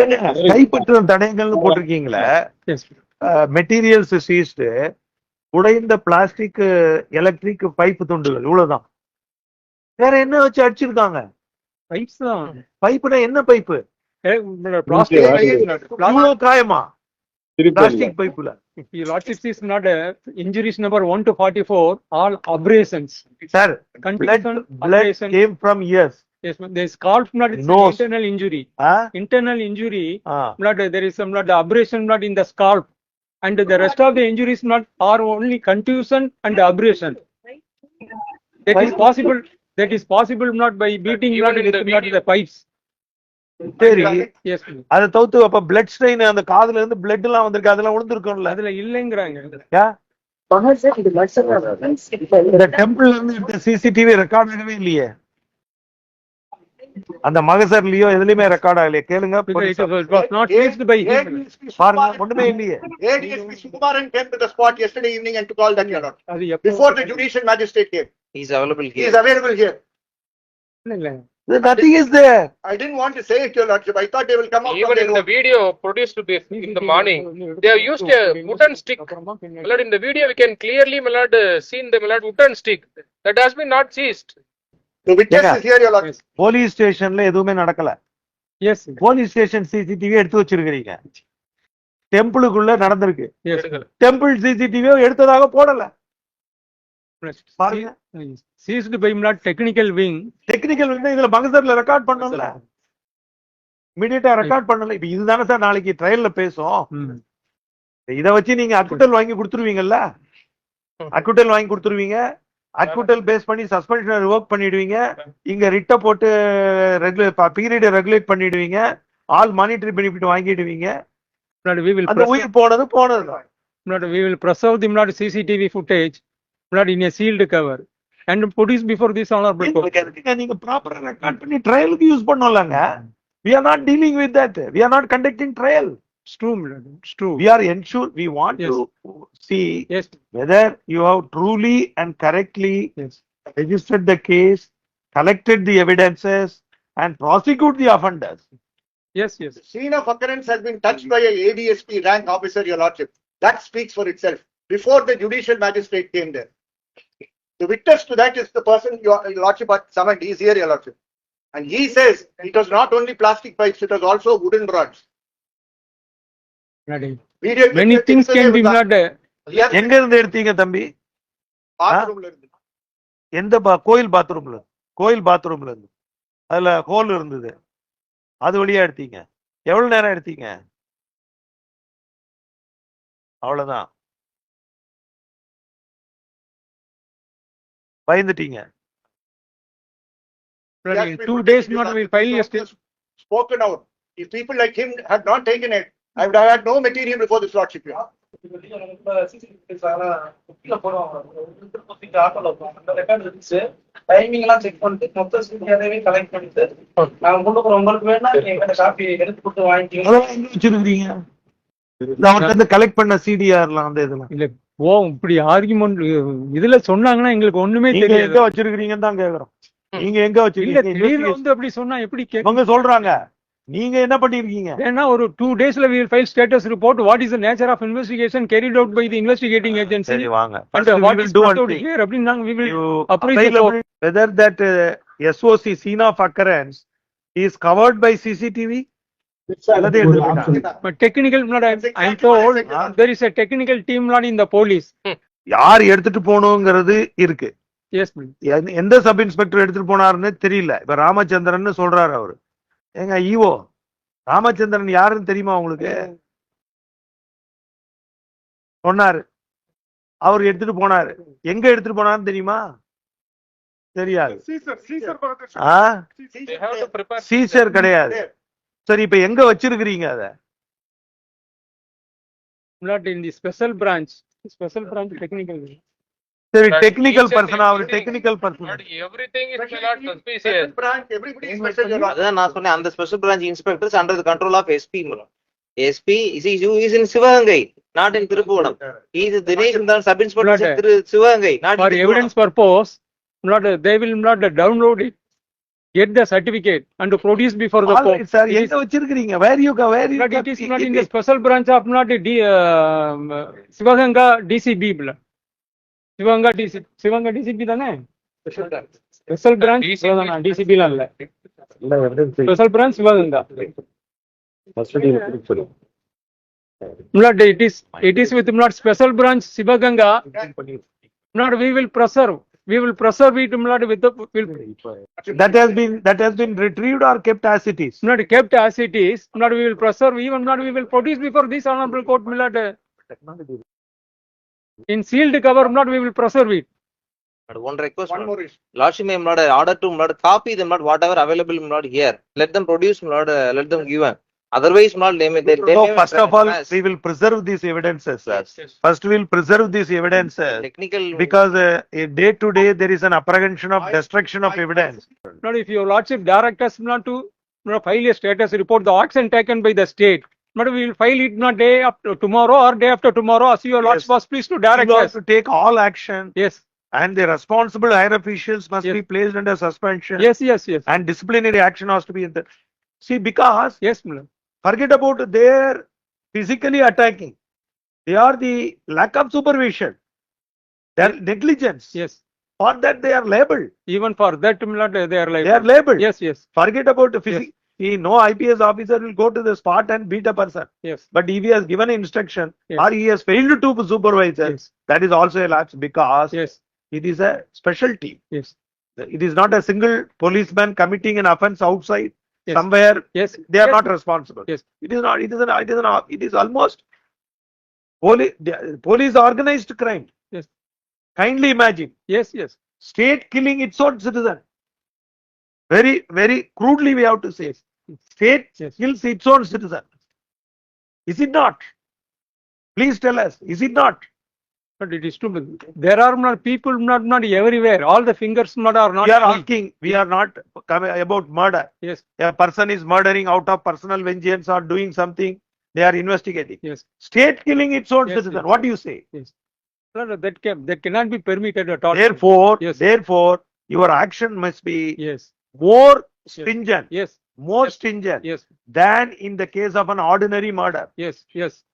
ஏங்க கைப்பற்றும் தடயங்கள்னு போட்டிருக்கீங்களே. மெட்டீரியல்ஸ் சீஸ்டு உடைந்த பிளாஸ்டிக் எலக்ட்ரிக் பைப் துண்டுகள் இவ்வளவுதான் வேற என்ன வச்சு அடிச்சிருக்காங்க Pipes தான். பைப்புனா என்ன பைப்பு Eh, இவ்வளவு காயமா பிளாஸ்டிக் பைப்புல If your lordship is not a injuries number one to forty-four, all abrasions. Sir Contusion, blood abrasion. came from ears Yes, ma'am. there is scalp blood, it's an Nose. internal injury. Ah? Internal injury, ah. blood, there is some blood abrasion blood in the scalp. And the rest of the injuries not are only contusion and abrasion. That is Why? possible, that is possible not by beating blood Even in with the not the pipes. சரி Yes, ma'am. அதை தவிர்த்து அப்ப blood strain அந்த காதுல இருந்து blood எல்லாம் வந்திருக்கு அதெல்லாம் விழுந்திருக்கும்ல அதுல இல்லைங்கிறாங்க. இந்த டெம்பிள் இருந்து எடுத்த சிசிடிவி ரெக்கார்ட் ஆகவே இல்லையே அந்த மகசர்லயோ எதுலயுமே ரெக்கார்ட் ஆகலையே கேளுங்க Because it police was was not used by him. பாருங்க ஒண்ணுமே இல்லையே ADSP Sukumaran came to the spot yesterday evening and took all that, Your Lord. அது எப்போ- Before the judicial magistrate came. He's available He here. is available here. இல்ல, இல்ல. Nothing is there I didn't want to say it, Your Lordship. I thought they will come up from Even their in the own. video produced this in the morning, they have used a wooden stick. அப்புறமா பின்னாடி. Milord, in the video, we can clearly, Milord, uh, seen the Milord wooden stick that has been not seized. Police ஸ்டேஷன்ல எதுவுமே நடக்கல. Police station CCTV எடுத்து வச்சிருக்கிறீங்க. டெம்பிளுக்குள்ள நடந்திருக்கு. Temple CCTV எடுத்ததாக போடல. Not technical wing. டெக்னிக்கல் வந்து இதுல மகசர்ல ரெக்கார்ட் பண்ணல இமிடியேட்டா ரெக்கார்ட் பண்ணல. இப்ப இதுதானே சார் நாளைக்கு ட்ரையல்ல பேசும். இத வச்சு நீங்க அக்குட்டல் வாங்கி கொடுத்துருவீங்கல்ல? அக்குட்டல் வாங்கி கொடுத்துருவீங்க. அக்குட்டல் பேஸ் பண்ணி சஸ்பென்ஷன் ரிவோக் பண்ணிடுவீங்க இங்க ரிட்ட போட்டு ரெகுலேட் பீரியட் ரெகுலேட் பண்ணிடுவீங்க ஆல் மானிட்டரி பெனிஃபிட் வாங்கிடுவீங்க அந்த உயிர் போனது போனது preserve the not CCTV footage, not in a sealed cover and produce before this honorable court. எங்களுக்கு எதுக்குங்க நீங்க ப்ராப்பரா ரெக்கார்ட் பண்ணி ட்ரையலுக்கு யூஸ் பண்ணலாங்க we are not dealing with that we are not conducting trial It's true, my lord. It's true. we are ensure we want Yes. to see Yes, whether you have truly and correctly yes. registered the case, collected the evidences, and prosecute the offenders. Yes, yes. The scene of occurrence has been touched by a ADSP rank officer, Your Lordship. That speaks for itself. Before the judicial magistrate came there. The witness to that is the person Your Your Lordship had summoned. He is here, Your Lordship. And he says it was not only plastic pipes, it was also wooden rods. Can be not, uh, Yes, எங்க இருந்து எடுத்தீங்க தம்பி bathroom ல இருந்து. எந்த பா- கோயில் பாத்ரூம்ல கோயில் பாத்ரூம்ல இருந்து அதுல ஹோல் இருந்தது அது வழியா எடுத்தீங்க எவ்வளவு நேரம் எடுத்தீங்க அவ்வளவுதான் பயந்துட்டீங்க two days take it, not will file state. Spoken out. If people like him had not taken it, I would have had no material before this. Timing எல்லாம் செக் பண்ணிட்டு மொத்த சிடிஆரவே கலெக்ட் பண்ணிட்டு நாங்க கொண்டு போறோம் உங்களுக்கு வேணா நீங்க காப்பி எடுத்து கொடுத்து எங்க வச்சிருக்கீங்க அவர்கிட்ட இருந்து கலெக்ட் பண்ண சிடிஆர்லாம் அந்த இதெல்லாம். இல்ல ஓ இப்படி ஆர்குமெண்ட் இதுல சொன்னாங்கன்னா எங்களுக்கு ஒண்ணுமே நீங்க தெரியாது. எங்க வச்சிருக்கீங்கன்னு தான் கேக்குறோம். நீங்க எங்க வச்சிருக்கீங்க? வந்து அப்படி சொன்னா எப்படி இவங்க சொல்றாங்க. நீங்க என்ன பண்ணிருக்கீங்க ஏன்னா ஒரு டூ டேஸ்ல will file status report what is the nature of investigation carried out by the investigating agency சரி வாங்க uh, scene of occurrence is covered by CCTV அல்லது எடுத்துக்கிட்டா? but technical not I I am told there is a technical team not in the police யார் எடுத்துட்டு போகணுங்கிறது இருக்கு எந்த sub inspector எடுத்துட்டு போனாருன்னு தெரியல இப்ப ராமச்சந்திரன் சொல்றாரு அவரு ஏங்க ஈவோ ராமச்சந்திரன் யாருன்னு தெரியுமா உங்களுக்கு? சொன்னாரு. அவர் எடுத்துட்டு போனாரு. எங்க எடுத்துட்டு போனாருன்னு தெரியுமா? தெரியாது. சீசர் கிடையாது. சரி இப்ப எங்க வச்சிருக்கிறீங்க அத? Not in the special branch. Special branch technical. சரி டெக்னிக்கல் பர்சன் அவர் Milord, person special branch, everybody is special, Your Lordship. அதான் நான் சொன்னேன் அந்த special branch inspectors under the control of SP SP is in Sivaganga not in Thiruppuvanam இது தினேஷ் இருந்தாலும் sub inspector Thiru Sivaganga not for evidence purpose not they will not download it get the certificate and to produce before the All court. right, sir, It is- எங்க வச்சிருக்கீங்க where you where you But it is not in the special branch of not the D, um, Sivaganga D C Sivaganga D C P ತಾನೆ special branch Sivaganga D C P ಅಲ್ಲ special branch Sivaganga Mlad, it is it is with Mlad special branch Sivaganga. Mlad, we will preserve. We will preserve it Mlad with the will. That has been that has been retrieved or kept as it is. Mlad, kept as it is. Mlad, we will preserve. Even Mlad, we will produce before this honorable court Mlad. Technology. In sealed cover, not we will preserve it. But one request, One my more issue. lordship, may not order to not copy them, not whatever available, not here. Let them produce, not let them give. them. Otherwise, not they may, they. they so may- first of all Yes. we will preserve these evidences sir Yes, yes. first we will preserve these evidences Technical. because uh, day to day there is an apprehension of destruction of evidence Not if your lordship direct us not to you know, file a status report, the action taken by the state. But we will file it not day after tomorrow or day after tomorrow, as your lordship was please to direct us. to take all action Yes, and the responsible higher officials must Yes. be placed under suspension yes, yes, yes, and disciplinary action has to be in the see because yes, madam. forget about their physically attacking. They are the lack of supervision. Their negligence. yes. For that they are labeled. Even for that, they are like, They are labeled. yes, yes, Forget about the physic. See, no IPS officer will go to the spot and beat a person. yes, But if he has given instruction Yes. or he has failed to supervise, us, yes, that is also a lapse because yes, it is a special team. yes, It is not a single policeman committing an offense outside Yes. somewhere. yes. They are yes, not responsible. Yes. It is not, it is an, it is an, it is almost police, police organized crime. Yes. Kindly imagine, Yes, yes, state killing its own citizen. Very, very crudely we have to say, state Yes. kills its own citizen. Is it not? Please tell us, is it not? but it is too, there are not people, not, not everywhere, all the fingers not are not. We are asking, we are not coming about murder. Yes, A person is murdering out of personal vengeance or doing something, they are investigating. yes, State killing its own Yes, citizen, yes. what do you say? No, no, that can, that cannot be permitted at all. Therefore, Yes. therefore, your action must be Yes, more stringent, yes, more stringent yes, than in the case of an ordinary murder. yes, yes,